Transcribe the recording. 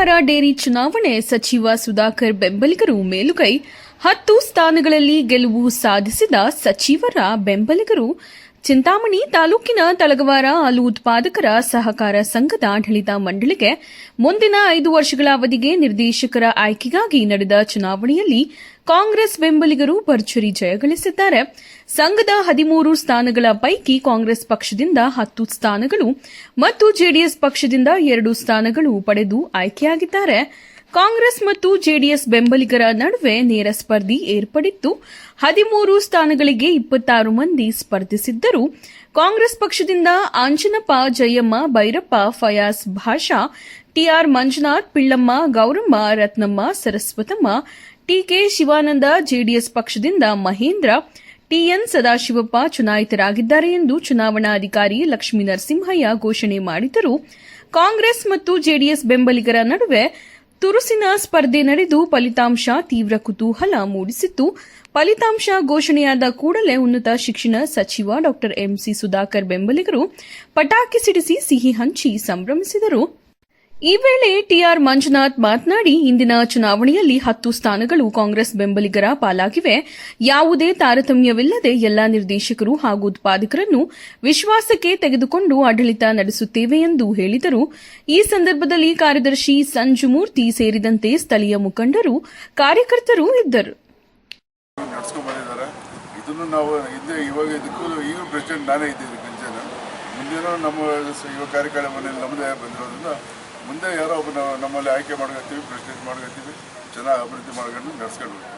ಸಹಕಾರ ಡೇರಿ ಚುನಾವಣೆ ಸಚಿವ ಸುಧಾಕರ್ ಬೆಂಬಲಿಗರು ಮೇಲುಗೈ. ಹತ್ತು ಸ್ಥಾನಗಳಲ್ಲಿ ಗೆಲುವು ಸಾಧಿಸಿದ ಸಚಿವರ ಬೆಂಬಲಿಗರು ಚಿಂತಾಮಣಿ ತಾಲೂಕಿನ ತಲಗವಾರ ಹಾಲು ಉತ್ಪಾದಕರ ಸಹಕಾರ ಸಂಘದ ಆಡಳಿತ ಮಂಡಳಿಗೆ ಮುಂದಿನ ಐದು ವರ್ಷಗಳ ಅವಧಿಗೆ ನಿರ್ದೇಶಕರ ಆಯ್ಕೆಗಾಗಿ ನಡೆದ ಚುನಾವಣೆಯಲ್ಲಿ ಕಾಂಗ್ರೆಸ್ ಬೆಂಬಲಿಗರು ಭರ್ಜರಿ ಜಯಗಳಿಸಿದ್ದಾರೆ ಸಂಘದ ಹದಿಮೂರು ಸ್ಥಾನಗಳ ಪೈಕಿ ಕಾಂಗ್ರೆಸ್ ಪಕ್ಷದಿಂದ ಹತ್ತು ಸ್ಥಾನಗಳು ಮತ್ತು ಜೆಡಿಎಸ್ ಪಕ್ಷದಿಂದ ಎರಡು ಸ್ಥಾನಗಳು ಪಡೆದು ಆಯ್ಕೆಯಾಗಿದ್ದಾರೆ. ಕಾಂಗ್ರೆಸ್ ಮತ್ತು ಜೆಡಿಎಸ್ ಬೆಂಬಲಿಗರ ನಡುವೆ ನೇರ ಸ್ಪರ್ಧೆ ಏರ್ಪಡಿತ್ತು. ಹದಿಮೂರು ಸ್ಥಾನಗಳಿಗೆ ಇಪ್ಪತ್ತಾರು ಮಂದಿ ಸ್ಪರ್ಧಿಸಿದ್ದರು. ಕಾಂಗ್ರೆಸ್ ಪಕ್ಷದಿಂದ Anjanappa Jayamma, Bhairappa Fayas Basha, TR Manjunath, Pillamma, Gowramma, Ratnamma, Saraswatamma, TK Shivananda, JDS ಪಕ್ಷದಿಂದ ಮಹೇಂದ್ರ, ಟಿಎನ್ ಸದಾಶಿವಪ್ಪ ಚುನಾಯಿತರಾಗಿದ್ದಾರೆ ಎಂದು ಚುನಾವಣಾಧಿಕಾರಿ ಲಕ್ಷ್ಮೀ ನರಸಿಂಹಯ್ಯ ಘೋಷಣೆ ಮಾಡಿದರು. ಕಾಂಗ್ರೆಸ್ ಮತ್ತು ಜೆಡಿಎಸ್ ಬೆಂಬಲಿಗರ ನಡುವೆ ತುರುಸಿನ ಸ್ಪರ್ಧೆ ನಡೆದು ಫಲಿತಾಂಶ ತೀವ್ರ ಕುತೂಹಲ ಮೂಡಿಸಿತ್ತು. ಫಲಿತಾಂಶ ಘೋಷಣೆಯಾದ ಕೂಡಲೇ ಉನ್ನತ ಶಿಕ್ಷಣ ಸಚಿವ ಡಾ ಎಂಸಿ ಸುಧಾಕರ್ ಬೆಂಬಲಿಗರು ಪಟಾಕಿ ಸಿಡಿಸಿ ಸಿಹಿ ಹಂಚಿ ಸಂಭ್ರಮಿಸಿದರು. ಈ ವೇಳೆ ಟಿಆರ್ ಮಂಜುನಾಥ್ ಮಾತನಾಡಿ, ಇಂದಿನ ಚುನಾವಣೆಯಲ್ಲಿ ಹತ್ತು ಸ್ಥಾನಗಳು ಕಾಂಗ್ರೆಸ್ ಬೆಂಬಲಿಗರ ಪಾಲಾಗಿವೆ. ಯಾವುದೇ ತಾರತಮ್ಯವಿಲ್ಲದೆ ಎಲ್ಲಾ ನಿರ್ದೇಶಕರು ಹಾಗೂ ಉತ್ಪಾದಕರನ್ನು ವಿಶ್ವಾಸಕ್ಕೆ ತೆಗೆದುಕೊಂಡು ಆಡಳಿತ ನಡೆಸುತ್ತೇವೆ ಎಂದು ಹೇಳಿದರು. ಈ ಸಂದರ್ಭದಲ್ಲಿ ಕಾರ್ಯದರ್ಶಿ ಸಂಜುಮೂರ್ತಿ ಸೇರಿದಂತೆ ಸ್ಥಳೀಯ ಮುಖಂಡರು, ಕಾರ್ಯಕರ್ತರು ಇದ್ದರು. ನಮ್ಮ ಯುವ ಕಾರ್ಯಕ್ರಮದಲ್ಲಿ ನಮ್ಮದೇ ಬಂದಿರೋದ್ರಿಂದ ಮುಂದೆ ಯಾರೋ ಒಬ್ಬ ನಮ್ಮಲ್ಲಿ ಆಯ್ಕೆ ಮಾಡ್ಕೊತೀವಿ ಪ್ರೆಸಿಡೆಂಟ್ ಮಾಡ್ಕೊತೀವಿ ಚೆನ್ನಾಗಿ ಅಭಿವೃದ್ಧಿ ಮಾಡ್ಕೊಂಡು ನಡೆಸ್ಕೊಂಡು ಹೋಗ್ತೀವಿ.